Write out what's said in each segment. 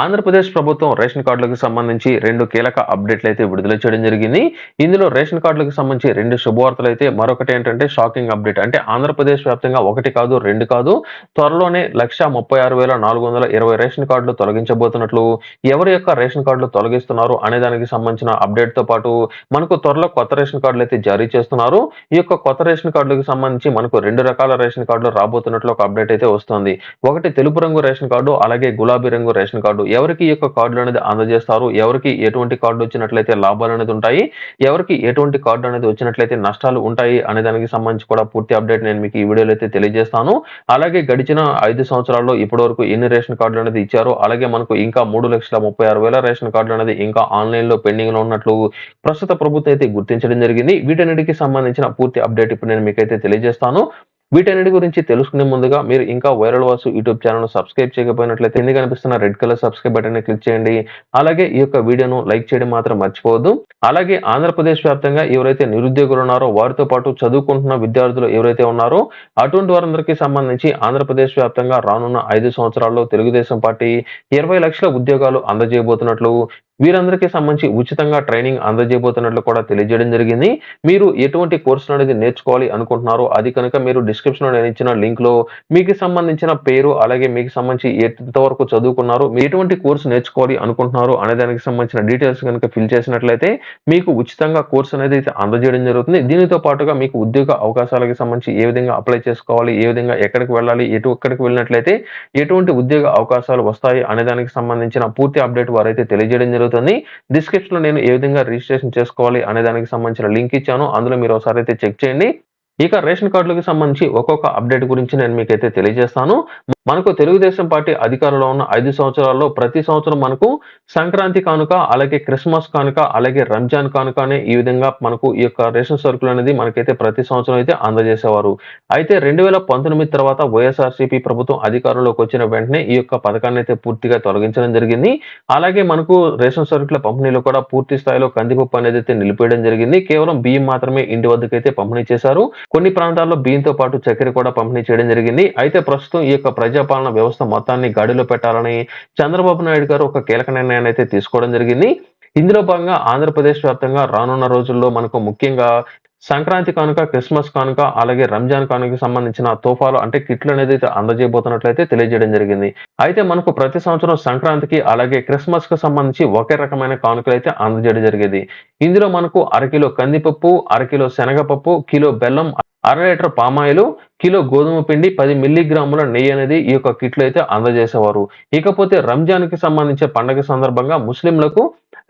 ఆంధ్రప్రదేశ్ ప్రభుత్వం రేషన్ కార్డులకు సంబంధించి రెండు కీలక అప్డేట్లు అయితే విడుదల చేయడం జరిగింది. ఇందులో రేషన్ కార్డులకు సంబంధించి రెండు శుభవార్తలు అయితే మరొకటి ఏంటంటే షాకింగ్ అప్డేట్. అంటే ఆంధ్రప్రదేశ్ వ్యాప్తంగా ఒకటి కాదు రెండు కాదు త్వరలోనే లక్ష ముప్పై ఆరు వేల నాలుగు వందల ఇరవై రేషన్ కార్డులు తొలగించబోతున్నట్లు ఎవరి యొక్క రేషన్ కార్డులు తొలగిస్తున్నారు అనే దానికి సంబంధించిన అప్డేట్తో పాటు మనకు త్వరలో కొత్త రేషన్ కార్డులు అయితే జారీ చేస్తున్నారు. ఈ యొక్క కొత్త రేషన్ కార్డులకు సంబంధించి మనకు రెండు రకాల రేషన్ కార్డులు రాబోతున్నట్లు ఒక అప్డేట్ అయితే వస్తుంది. ఒకటి తెలుపు రంగు రేషన్ కార్డు అలాగే గులాబీ రంగు రేషన్ కార్డు. ఎవరికి ఈ యొక్క కార్డులు అనేది అందజేస్తారు? ఎవరికి ఎటువంటి కార్డు వచ్చినట్లయితే లాభాలు అనేది ఉంటాయి? ఎవరికి ఎటువంటి కార్డు అనేది వచ్చినట్లయితే నష్టాలు ఉంటాయి? అనే దానికి సంబంధించి కూడా పూర్తి అప్డేట్ నేను మీకు ఈ వీడియోలో అయితే తెలియజేస్తాను. అలాగే గడిచిన ఐదు సంవత్సరాల్లో ఇప్పటి వరకు ఎన్ని రేషన్ కార్డులు అనేది ఇచ్చారు అలాగే మనకు ఇంకా మూడు లక్షల ముప్పై ఆరు వేల రేషన్ కార్డులు అనేది ఇంకా ఆన్లైన్లో పెండింగ్లో ఉన్నట్లు ప్రస్తుత ప్రభుత్వం అయితే గుర్తించడం జరిగింది. వీటన్నిటికీ సంబంధించిన పూర్తి అప్డేట్ ఇప్పుడు నేను మీకైతే తెలియజేస్తాను. వీటన్నిటి గురించి తెలుసుకునే ముందుగా మీరు ఇంకా viral Vasu YouTube channel subscribe చేయకపోయినట్లయితే ఎన్ని కనిపిస్తున్న red colour subscribe button click చేయండి. అలాగే ఈ యొక్క వీడియోను లైక్ చేయడం మాత్రం మర్చిపోవద్దు. అలాగే ఆంధ్రప్రదేశ్ వ్యాప్తంగా ఎవరైతే నిరుద్యోగులు ఉన్నారో వారితో పాటు చదువుకుంటున్న విద్యార్థులు ఎవరైతే ఉన్నారో అటువంటి వారందరికీ సంబంధించి ఆంధ్రప్రదేశ్ వ్యాప్తంగా రానున్న ఐదు సంవత్సరాల్లో తెలుగుదేశం పార్టీ ఇరవై లక్షల ఉద్యోగాలు అందజేయబోతున్నట్లు వీరందరికీ సంబంధించి ఉచితంగా ట్రైనింగ్ అందజేయబోతున్నట్లు కూడా తెలియజేయడం జరిగింది. మీరు ఎటువంటి కోర్సులు అనేది నేర్చుకోవాలి అనుకుంటున్నారో అది కనుక మీరు డిస్క్రిప్షన్లో నేను ఇచ్చిన లింక్లో మీకు సంబంధించిన పేరు అలాగే మీకు సంబంధించి ఎంతవరకు చదువుకున్నారు ఎటువంటి కోర్సు నేర్చుకోవాలి అనుకుంటున్నారు అనే దానికి సంబంధించిన డీటెయిల్స్ కనుక ఫిల్ చేసినట్లయితే మీకు ఉచితంగా కోర్సు అనేది అయితే అందజేయడం జరుగుతుంది. దీనితో పాటుగా మీకు ఉద్యోగ అవకాశాలకు సంబంధించి ఏ విధంగా అప్లై చేసుకోవాలి ఏ విధంగా ఎక్కడికి వెళ్ళాలి ఎటు ఎక్కడికి వెళ్ళినట్లయితే ఎటువంటి ఉద్యోగ అవకాశాలు వస్తాయి అనే దానికి సంబంధించిన పూర్తి అప్డేట్ వారైతే తెలియజేయడం జరుగుతుంది. జరుగుతుంది. లో నేను ఏ విధంగా రిజిస్ట్రేషన్ చేసుకోవాలి అనే దానికి సంబంధించిన లింక్ ఇచ్చాను. అందులో మీరు ఒకసారి అయితే చెక్ చేయండి. ఇక రేషన్ కార్డులకు సంబంధించి ఒక్కొక్క అప్డేట్ గురించి నేను మీకైతే తెలియజేస్తాను. మనకు తెలుగుదేశం పార్టీ అధికారంలో ఉన్న ఐదు సంవత్సరాల్లో ప్రతి సంవత్సరం మనకు సంక్రాంతి కానుక అలాగే క్రిస్మస్ కానుక అలాగే రంజాన్ కానుక అనే ఈ విధంగా మనకు ఈ యొక్క రేషన్ సరుకులు అనేది మనకైతే ప్రతి సంవత్సరం అయితే అందజేసేవారు. అయితే రెండు వేల పంతొమ్మిది తర్వాత వైఎస్ఆర్సీపీ ప్రభుత్వం అధికారంలోకి వచ్చిన వెంటనే ఈ యొక్క పథకాన్ని అయితే పూర్తిగా తొలగించడం జరిగింది. అలాగే మనకు రేషన్ సరుకుల పంపిణీలో కూడా పూర్తి స్థాయిలో కందిపప్పు అనేది అయితే నిలిపేయడం జరిగింది. కేవలం బియ్యం మాత్రమే ఇంటి వద్దకు అయితే పంపిణీ చేశారు. కొన్ని ప్రాంతాల్లో బియ్యంతో పాటు చక్కెర కూడా పంపిణీ చేయడం జరిగింది. అయితే ప్రస్తుతం ఈ యొక్క ప్రజాపాలన వ్యవస్థ మొత్తాన్ని గాడిలో పెట్టాలని చంద్రబాబు నాయుడు గారు ఒక కీలక నిర్ణయాన్ని అయితే తీసుకోవడం జరిగింది. ఇందులో భాగంగా ఆంధ్రప్రదేశ్ వ్యాప్తంగా రానున్న రోజుల్లో మనకు ముఖ్యంగా సంక్రాంతి కానుక క్రిస్మస్ కానుక అలాగే రంజాన్ కానుక సంబంధించిన తోఫాలు అంటే కిట్లు అనేది అయితే అందజేయబోతున్నట్లయితే తెలియజేయడం జరిగింది. అయితే మనకు ప్రతి సంవత్సరం సంక్రాంతికి అలాగే క్రిస్మస్కు సంబంధించి ఒకే రకమైన కానుకలు అయితే అందజేయడం జరిగేది. ఇందులో మనకు అరకిలో కందిపప్పు అరకిలో శనగపప్పు కిలో బెల్లం అర లీటర్ పామాయిలు కిలో గోధుమ పిండి పది మిల్లీగ్రాముల నెయ్యి అనేది ఈ యొక్క కిట్లు అయితే అందజేసేవారు. ఇకపోతే రంజాన్కి సంబంధించిన పండగ సందర్భంగా ముస్లింలకు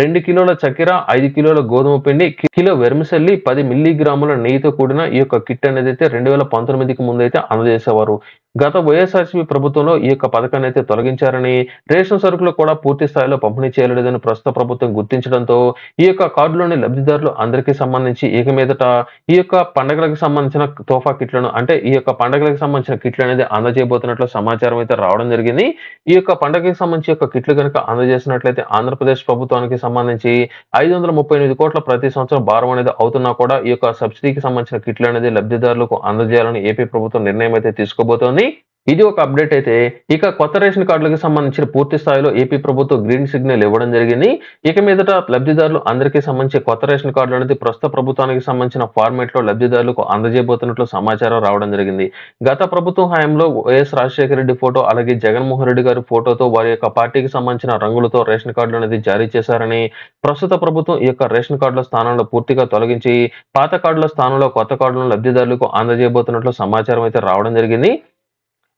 రెండు కిలోల చక్కెర ఐదు కిలోల గోధుమ పిండి కిలో వెర్మిసల్లి పది మిల్లీగ్రాముల నెయ్యితో కూడిన ఈ యొక్క కిట్ అనేది అయితే రెండు వేల పంతొమ్మిదికి ముందు అయితే అందజేసేవారు. గత వైఎస్ఆర్సీపీ ప్రభుత్వంలో ఈ యొక్క పథకాన్ని అయితే తొలగించారని రేషన్ సరుకులు కూడా పూర్తి స్థాయిలో పంపిణీ చేయలేదని ప్రస్తుత ప్రభుత్వం గుర్తించడంతో ఈ యొక్క కార్డులోని లబ్ధిదారులు అందరికీ సంబంధించి ఇక మీదట ఈ యొక్క పండుగలకు సంబంధించిన తోఫా కిట్లను అంటే ఈ యొక్క పండుగలకు సంబంధించిన కిట్లు అనేది అందజేయబోతున్నట్లు సమాచారం అయితే రావడం జరిగింది. ఈ యొక్క పండుగకి సంబంధించి యొక్క కిట్లు కనుక అందజేసినట్లయితే ఆంధ్రప్రదేశ్ ప్రభుత్వానికి సంబంధించి ఐదు వందల ముప్పై ఎనిమిది కోట్ల ప్రతి సంవత్సరం భారం అనేది అవుతున్నా కూడా ఈ యొక్క సబ్సిడీకి సంబంధించిన కిట్లు అనేది లబ్ధిదారులకు అందజేయాలని ఏపీ ప్రభుత్వం నిర్ణయం అయితే తీసుకోబోతోంది. ఇది ఒక అప్డేట్ అయితే. ఇక కొత్త రేషన్ కార్డులకు సంబంధించిన పూర్తి స్థాయిలో ఏపీ ప్రభుత్వం గ్రీన్ సిగ్నల్ ఇవ్వడం జరిగింది. ఇక మీదట లబ్ధిదారులు అందరికీ సంబంధించి కొత్త రేషన్ కార్డులు అనేది ప్రస్తుత ప్రభుత్వానికి సంబంధించిన ఫార్మేట్లో లబ్ధిదారులకు అందజేయబోతున్నట్లు సమాచారం రావడం జరిగింది. గత ప్రభుత్వం హయాంలో వైఎస్ రాజశేఖర రెడ్డి ఫోటో అలాగే జగన్మోహన్ రెడ్డి గారి ఫోటోతో వారి యొక్క పార్టీకి సంబంధించిన రంగులతో రేషన్ కార్డులు అనేది జారీ చేశారని ప్రస్తుత ప్రభుత్వం ఈ యొక్క రేషన్ కార్డుల స్థానంలో పూర్తిగా తొలగించి పాత కార్డుల స్థానంలో కొత్త కార్డులను లబ్ధిదారులకు అందజేయబోతున్నట్లు సమాచారం అయితే రావడం జరిగింది.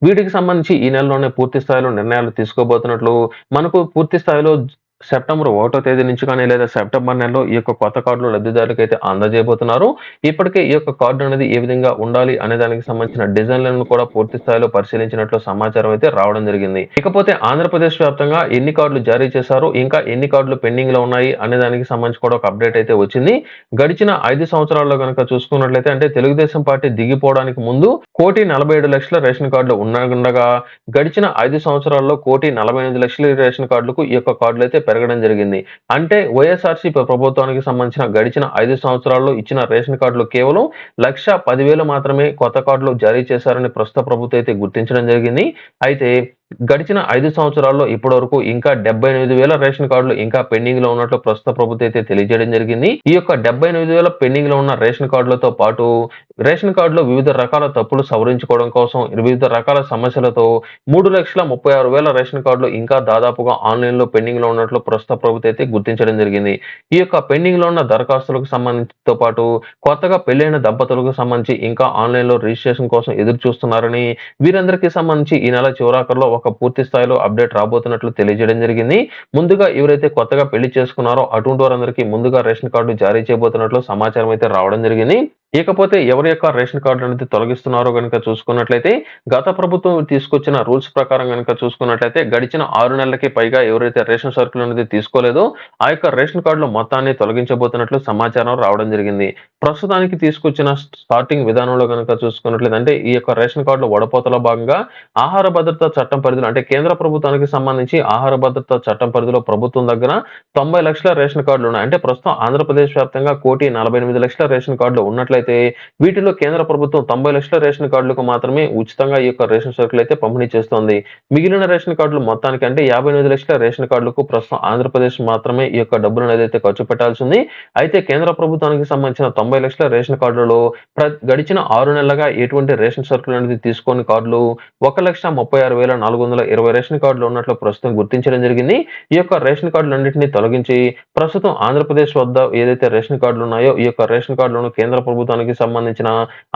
వీటికి సంబంధించి ఈ నెలలోనే పూర్తి స్థాయిలో నిర్ణయాలు తీసుకోబోతున్నట్లు మనకు పూర్తి స్థాయిలో సెప్టెంబర్ ఒకటో తేదీ నుంచి కానీ లేదా సెప్టెంబర్ నెలలో ఈ యొక్క కొత్త కార్డులు లబ్ధిదారులకు అయితే అందజేయబోతున్నారు. ఇప్పటికే ఈ యొక్క కార్డు అనేది ఏ విధంగా ఉండాలి అనే దానికి సంబంధించిన డిజైన్లను కూడా పూర్తి స్థాయిలో పరిశీలించినట్లు సమాచారం అయితే రావడం జరిగింది. ఇకపోతే ఆంధ్రప్రదేశ్ వ్యాప్తంగా ఎన్ని కార్డులు జారీ చేశారు ఇంకా ఎన్ని కార్డులు పెండింగ్లో ఉన్నాయి అనే దానికి సంబంధించి కూడా ఒక అప్డేట్ అయితే వచ్చింది. గడిచిన ఐదు సంవత్సరాల్లో కనుక చూసుకున్నట్లయితే అంటే తెలుగుదేశం పార్టీ దిగిపోవడానికి ముందు కోటి నలభై ఏడు లక్షల రేషన్ కార్డులు ఉండగా గడిచిన ఐదు సంవత్సరాల్లో కోటి నలభై ఎనిమిది లక్షల రేషన్ కార్డులకు ఈ యొక్క కార్డులు అయితే పెరగడం జరిగింది. అంటే వైఎస్ఆర్సీపీ ప్రభుత్వానికి సంబంధించిన గడిచిన ఐదు సంవత్సరాల్లో ఇచ్చిన రేషన్ కార్డులు కేవలం లక్ష పదివేలు మాత్రమే కొత్త కార్డులు జారీ చేశారని ప్రస్తుత ప్రభుత్వం అయితే గుర్తించడం జరిగింది. అయితే గడిచిన ఐదు సంవత్సరాల్లో ఇప్పటి వరకు ఇంకా డెబ్బై ఎనిమిది వేల రేషన్ కార్డులు ఇంకా పెండింగ్లో ఉన్నట్లు ప్రస్తుత ప్రభుత్వం అయితే తెలియజేయడం జరిగింది. ఈ యొక్క డెబ్బై ఎనిమిది వేల పెండింగ్లో ఉన్న రేషన్ కార్డులతో పాటు రేషన్ కార్డులో వివిధ రకాల తప్పులు సవరించుకోవడం కోసం వివిధ రకాల సమస్యలతో మూడు లక్షల ముప్పై ఆరు వేల రేషన్ కార్డులు ఇంకా దాదాపుగా ఆన్లైన్లో పెండింగ్లో ఉన్నట్లు ప్రస్తుత ప్రభుత్వం అయితే గుర్తించడం జరిగింది. ఈ యొక్క పెండింగ్లో ఉన్న దరఖాస్తులకు సంబంధించితో పాటు కొత్తగా పెళ్ళైన దంపతులకు సంబంధించి ఇంకా ఆన్లైన్లో రిజిస్ట్రేషన్ కోసం ఎదురు చూస్తున్నారని వీరందరికీ సంబంధించి ఈ నెల చివరాఖరులో ఒక పూర్తి స్థాయిలో అప్డేట్ రాబోతున్నట్లు తెలియజేయడం జరిగింది. ముందుగా ఎవరైతే కొత్తగా పెళ్ళి చేసుకున్నారో అటువంటి వారందరికీ ముందుగా రేషన్ కార్డు జారీ చేయబోతున్నట్లు సమాచారం అయితే రావడం జరిగింది. ఇకపోతే ఎవరి యొక్క రేషన్ కార్డు అనేది తొలగిస్తున్నారో కనుక చూసుకున్నట్లయితే గత ప్రభుత్వం తీసుకొచ్చిన రూల్స్ ప్రకారం కనుక చూసుకున్నట్లయితే గడిచిన ఆరు నెలలకి పైగా ఎవరైతే రేషన్ సరుకులు అనేది తీసుకోలేదో ఆ యొక్క రేషన్ కార్డులో మొత్తాన్ని తొలగించబోతున్నట్లు సమాచారం రావడం జరిగింది. ప్రస్తుతానికి తీసుకొచ్చిన స్టార్టింగ్ విధానంలో కనుక చూసుకున్నట్లయితే అంటే ఈ యొక్క రేషన్ కార్డులో వడపోతలో భాగంగా ఆహార భద్రత చట్టం పరిధిలో అంటే కేంద్ర ప్రభుత్వానికి సంబంధించి ఆహార భద్రత చట్టం పరిధిలో ప్రభుత్వం దగ్గర తొంభై లక్షల రేషన్ కార్డులు ఉన్నాయి. అంటే ప్రస్తుతం ఆంధ్రప్రదేశ్ వ్యాప్తంగా కోటి నలభై ఎనిమిది లక్షల రేషన్ కార్డులు ఉన్నట్లయితే వీటిలో కేంద్ర ప్రభుత్వం తొంభై లక్షల రేషన్ కార్డులకు మాత్రమే ఉచితంగా ఈ యొక్క రేషన్ సరుకులు అయితే పంపిణీ చేస్తోంది. మిగిలిన రేషన్ కార్డులు మొత్తానికి అంటే యాభై ఎనిమిది లక్షల రేషన్ కార్డులకు ప్రస్తుతం ఆంధ్రప్రదేశ్ మాత్రమే ఈ యొక్క డబ్బులను ఏదైతే ఖర్చు పెట్టాల్సి ఉంది. అయితే కేంద్ర ప్రభుత్వానికి సంబంధించిన తొంభై లక్షల రేషన్ కార్డులలో గడిచిన ఆరు నెలలుగా ఎటువంటి రేషన్ సరుకులు అనేది తీసుకొని కార్డులు ఒక లక్ష ముప్పై ఆరు వేల నాలుగు వందల ఇరవై రేషన్ కార్డులు ఉన్నట్లు ప్రస్తుతం గుర్తించడం జరిగింది. ఈ యొక్క రేషన్ కార్డులన్నింటినీ తొలగించి ప్రస్తుతం ఆంధ్రప్రదేశ్ వద్ద ఏదైతే రేషన్ కార్డులు ఉన్నాయో ఈ యొక్క రేషన్ కార్డులను కేంద్ర ప్రభుత్వం ప్రభుత్వానికి సంబంధించిన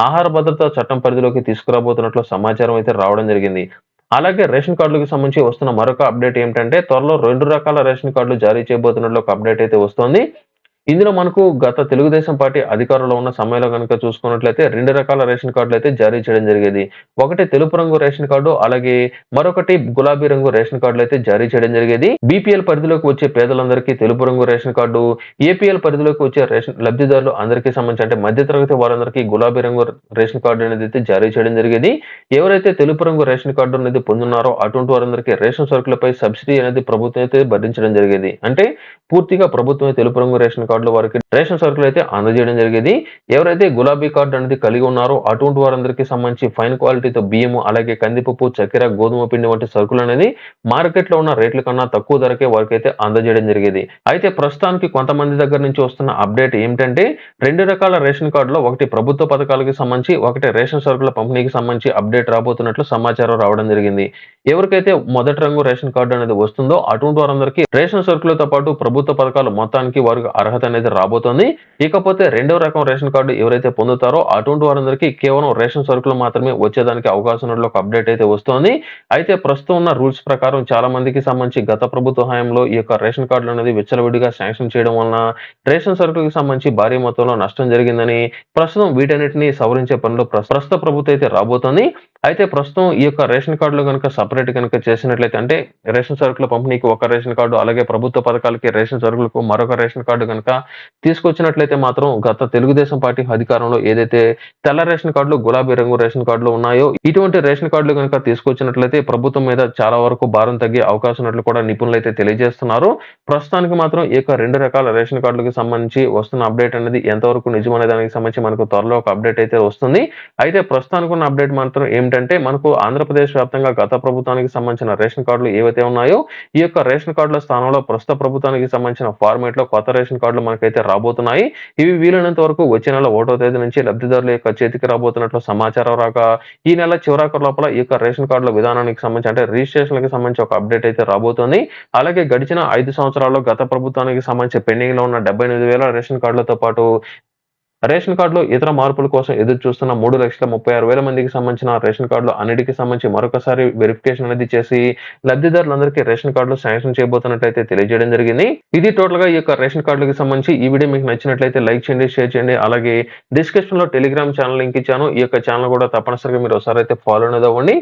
ఆహార భద్రత చట్టం పరిధిలోకి తీసుకురాబోతున్నట్లు సమాచారం అయితే రావడం జరిగింది. అలాగే రేషన్ కార్డులకు సంబంధించి వస్తున్న మరొక అప్డేట్ ఏమిటంటే త్వరలో రెండు రకాల రేషన్ కార్డులు జారీ చేయబోతున్నట్లు ఒక అప్డేట్ అయితే వస్తోంది. ఇందులో మనకు గత తెలుగుదేశం పార్టీ అధికారంలో ఉన్న సమయంలో కనుక చూసుకున్నట్లయితే రెండు రకాల రేషన్ కార్డులు అయితే జారీ చేయడం జరిగేది. ఒకటి తెలుపు రంగు రేషన్ కార్డు అలాగే మరొకటి గులాబీ రంగు రేషన్ కార్డులు అయితే జారీ చేయడం జరిగేది. బీపీఎల్ పరిధిలోకి వచ్చే పేదలందరికీ తెలుపు రంగు రేషన్ కార్డు ఏపీఎల్ పరిధిలోకి వచ్చే రేషన్ లబ్ధిదారులు అందరికీ సంబంధించి అంటే మధ్యతరగతి వారందరికీ గులాబీ రంగు రేషన్ కార్డు అనేది అయితే జారీ చేయడం జరిగేది. ఎవరైతే తెలుపు రంగు రేషన్ కార్డు అనేది పొందున్నారో అటువంటి వారందరికీ రేషన్ సరుకులపై సబ్సిడీ అనేది ప్రభుత్వం అయితే భరించడం జరిగేది. అంటే పూర్తిగా ప్రభుత్వం తెలుపు రంగు రేషన్ కార్డు కార్డుల వారికి రేషన్ సరుకులు అయితే అందజేయడం జరిగేది. ఎవరైతే గులాబీ కార్డు అనేది కలిగి ఉన్నారో అటువంటి వారందరికీ సంబంధించి ఫైన్ క్వాలిటీతో బియ్యము అలాగే కందిపప్పు చక్కెర గోధుమ పిండి వంటి సరుకులు అనేది మార్కెట్లో ఉన్న రేట్ల కన్నా తక్కువ ధరకే వారికి అయితే అందజేయడం జరిగేది. అయితే ప్రస్తుతానికి కొంతమంది దగ్గర నుంచి వస్తున్న అప్డేట్ ఏమిటంటే రెండు రకాల రేషన్ కార్డులో ఒకటి ప్రభుత్వ పథకాలకు సంబంధించి ఒకటి రేషన్ సరుకుల పంపిణీకి సంబంధించి అప్డేట్ రాబోతున్నట్లు సమాచారం రావడం జరిగింది. ఎవరికైతే మొదటి రంగు రేషన్ కార్డు అనేది వస్తుందో అటువంటి వారందరికీ రేషన్ సరుకులతో పాటు ప్రభుత్వ పథకాలు మొత్తానికి వారికి అర్హత అనేది రాబోతోంది. ఇకపోతే రెండవ రకం రేషన్ కార్డు ఎవరైతే పొందుతారో అటువంటి వారందరికీ కేవలం రేషన్ సరుకులు మాత్రమే వచ్చేదానికి అవకాశం ఉన్నట్లు ఒక అప్డేట్ అయితే వస్తోంది. అయితే ప్రస్తుతం ఉన్న రూల్స్ ప్రకారం చాలా మందికి సంబంధించి గత ప్రభుత్వ హయాంలో ఈ యొక్క రేషన్ కార్డులు అనేది విచ్చలవిడిగా శాంక్షన్ చేయడం వలన రేషన్ సరుకులకు సంబంధించి భారీ మొత్తంలో నష్టం జరిగిందని ప్రస్తుతం వీటన్నిటిని సవరించే పనిలో ప్రస్తుత ప్రభుత్వం అయితే రాబోతోంది. అయితే ప్రస్తుతం ఈ యొక్క రేషన్ కార్డులు కనుక సపరేట్ కనుక చేసినట్లయితే అంటే రేషన్ సరుకుల పంపిణీకి ఒక రేషన్ కార్డు అలాగే ప్రభుత్వ పథకాలకి రేషన్ సరుకులకు మరొక రేషన్ కార్డు కనుక తీసుకొచ్చినట్లయితే మాత్రం గత తెలుగుదేశం పార్టీ అధికారంలో ఏదైతే తెల్ల రేషన్ కార్డులు గులాబీ రంగు రేషన్ కార్డులు ఉన్నాయో ఇటువంటి రేషన్ కార్డులు కనుక తీసుకొచ్చినట్లయితే ప్రభుత్వం మీద చాలా వరకు భారం తగ్గే అవకాశం ఉన్నట్లు కూడా నిపుణులు అయితే తెలియజేస్తున్నారు. ప్రస్తుతానికి మాత్రం ఈ యొక్క రెండు రకాల రేషన్ కార్డులకు సంబంధించి వస్తున్న అప్డేట్ అనేది ఎంతవరకు నిజమనే దానికి సంబంధించి మనకు త్వరలో ఒక అప్డేట్ అయితే వస్తుంది. అయితే ప్రస్తుతానికి ఉన్న అప్డేట్ మాత్రం ఏమిటంటే మనకు ఆంధ్రప్రదేశ్ వ్యాప్తంగా గత ప్రభుత్వానికి సంబంధించిన రేషన్ కార్డులు ఏవైతే ఉన్నాయో ఈ యొక్క రేషన్ కార్డుల స్థానంలో ప్రస్తుత ప్రభుత్వానికి సంబంధించిన ఫార్మేట్లో కొత్త రేషన్ కార్డులు మనకైతే రాబోతున్నాయి. ఇవి వీలైనంత వరకు వచ్చే నెల ఒకటో తేదీ నుంచి లబ్ధిదారుల యొక్క చేతికి రాబోతున్నట్లు సమాచారం రాక ఈ నెల చివరాఖరు లోపల ఈ యొక్క రేషన్ కార్డుల విధానానికి సంబంధించి అంటే రిజిస్ట్రేషన్కి సంబంధించి ఒక అప్డేట్ అయితే రాబోతుంది. అలాగే గడిచిన ఐదు సంవత్సరాల్లో గత ప్రభుత్వానికి సంబంధించి పెండింగ్లో ఉన్న డెబ్బై ఎనిమిది వేల రేషన్ కార్డులతో పాటు రేషన్ కార్డులో ఇతర మార్పుల కోసం ఎదురు చూస్తున్న మూడు లక్షల ముప్పై ఆరు వేల మందికి సంబంధించిన రేషన్ కార్డులు అన్నిటికి సంబంధించి మరొకసారి వెరిఫికేషన్ అనేది చేసి లబ్ధిదారులందరికీ రేషన్ కార్డులు శాంక్షన్ చేయబోతున్నట్లయితే తెలియజేయడం జరిగింది. ఇది టోటల్గా ఈ యొక్క రేషన్ కార్డులకు సంబంధించి ఈ వీడియో మీకు నచ్చినట్లయితే లైక్ చేయండి షేర్ చేయండి. అలాగే డిస్క్రిప్షన్లో టెలిగ్రామ్ ఛానల్ లింక్ ఇచ్చాను. ఈ యొక్క ఛానల్ కూడా తప్పనిసరిగా మీరు ఒకసారి అయితే ఫాలో అనేది అవ్వండి.